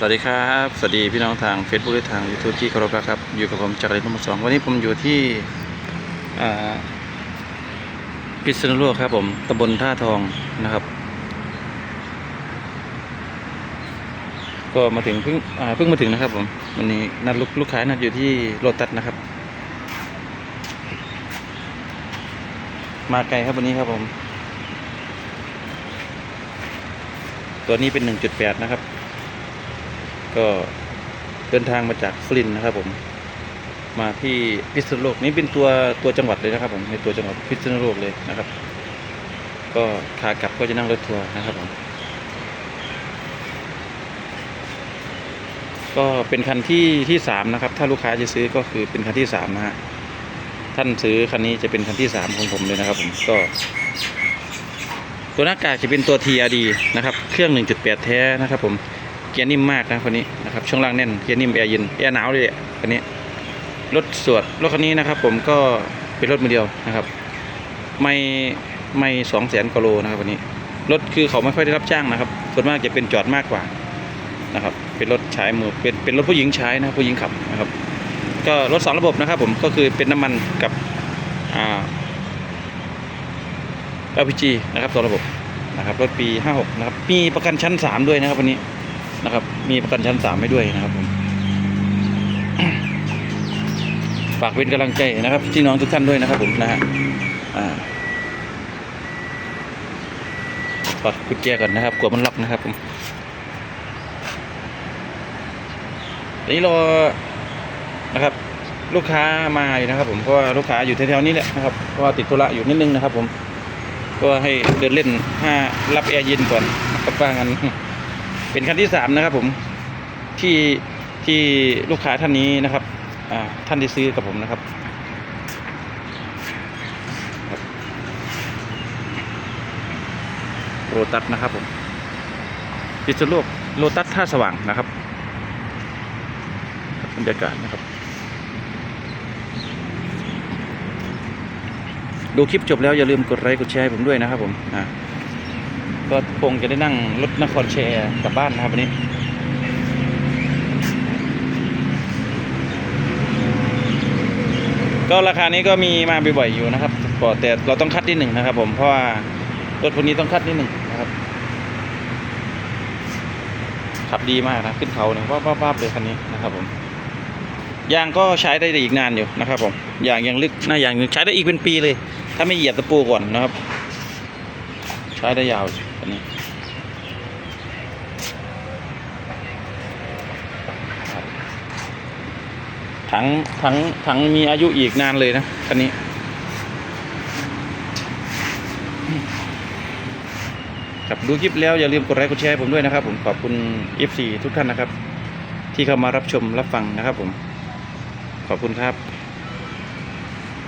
สวัสดีครับ สวัสดีพี่น้องทาง Facebook และทาง YouTube ที่เคารพรักครับ อยู่กับผมจักรยานนุ่มสองวันนี้ผมอยู่ที่พิษณุโลกครับผมตำบลท่าทองนะครับ ก็มาถึงเพิ่งเพิ่งมาถึงนะครับผมวันนี้นัดลูกลูกค้านัดอยู่ที่โรตัสนะครับ มาไกลครับวันนี้ครับผม ตัวนี้เป็น 1.8 นะครับ ก็เดินทางมาจากสุรินส์นะครับผม มาที่พิษณุโลกนี่เป็นตัวตัวจังหวัดเลยนะครับผมในตัวจังหวัดพิษณุโลกเลยนะครับ ก็ขากลับก็จะนั่งรถทัวร์นะครับผมก็เป็นคันที่ที่สามนะครับ ถ้าลูกค้าจะซื้อก็คือเป็นคันที่สามนะฮะท่านซื้อคันนี้จะเป็นคันที่สามของผมเลยนะครับผมก็ ตัวหน้ากากจะเป็นตัว TRD นะครับ เครื่อง 1.8 แท้นะครับผม กียร์นิ่มมากนะคันนี้นะครับช่วงล่างแน่นเกียร์นิ่มแอร์เย็นแอร์หนาวเลยอะคันนี้รถสวดรถคันนี้นะครับ ผมก็เป็นรถมือเดียวนะครับ ไม่ไม่สองแสนกโลนะครับวันนี้รถคือเขาไม่ค่อยได้รับจ้างนะครับ ส่วนมากจะเป็นจอดมากกว่านะครับ เป็นรถใช้มือเป็นเป็นรถผู้หญิงใช้นะครับผู้หญิงขับนะครับ ก็รถสองระบบนะครับ ผมก็คือเป็นน้ำมันกับอ่า LPG นะครับตัวระบบนะครับรถปี 56 นะครับ มีประกันชั้น 3 ด้วยนะครับวันนี้ นะครับ มีประกันชั้น3ให้ด้วยนะครับผมฝากเป็นกำลังใจนะครับพี่น้องทุกท่านด้วยนะครับผมนะฮะอ่าถอดกุญแจก่อนนะครับกลัวมันล็อกนะครับผมตอนนี้รอนะครับ ลูกค้ามาอยู่นะครับ ผมเพราะว่าลูกค้าอยู่แถวๆนี้แหละนะครับเพราะว่าติดธุระอยู่นิดนึงนะครับ ผมก็ให้เดินเล่นห้ารับแอร์เย็นก่อนกับว่างัน เป็นคันที่สามนะครับผมที่ที่ลูกค้าท่านนี้นะครับอ่าท่านที่ซื้อกับผมนะครับครับ โรตัสนะครับผมพิษณุโลกโรตัสท่าสว่างนะครับครับบรรยากาศนะครับ ดูคลิปจบแล้วอย่าลืมกดไลค์กดแชร์ให้ผมด้วยนะครับผมอ่า ก็คงจะได้นั่งรถนครแชร์กลับบ้านนะครับวันนี้ก็ราคานี้ก็มีมาบ่อยๆอยู่นะครับก็แต่เราต้องคัดนิดหนึ่งนะครับ ผมเพราะว่ารถพวกนี้ต้องคัดนิดหนึ่งนะครับขับดีมากนะขึ้นเขาเนี่ยว่าบ้าๆเลยคันนี้นะครับ ผมยางก็ใช้ได้อีกนานอยู่นะครับ ผมยางยังลึกหน้ายางยังใช้ได้อีกเป็นปีเลย ถ้าไม่เหยียบตะปูก่อนนะครับ ใช้ได้ยาวอั นนี้ครับถังถังถังมีอายุอีกนานเลยนะคันนี้ ครับดูคลิปแล้วอย่าลืมกดไลค์กดแชร์ผมด้วยนะครับ ผมขอบคุณ FC ทุกท่านนะครับ ที่เข้ามารับชมรับฟังนะครับผม ขอบคุณครับ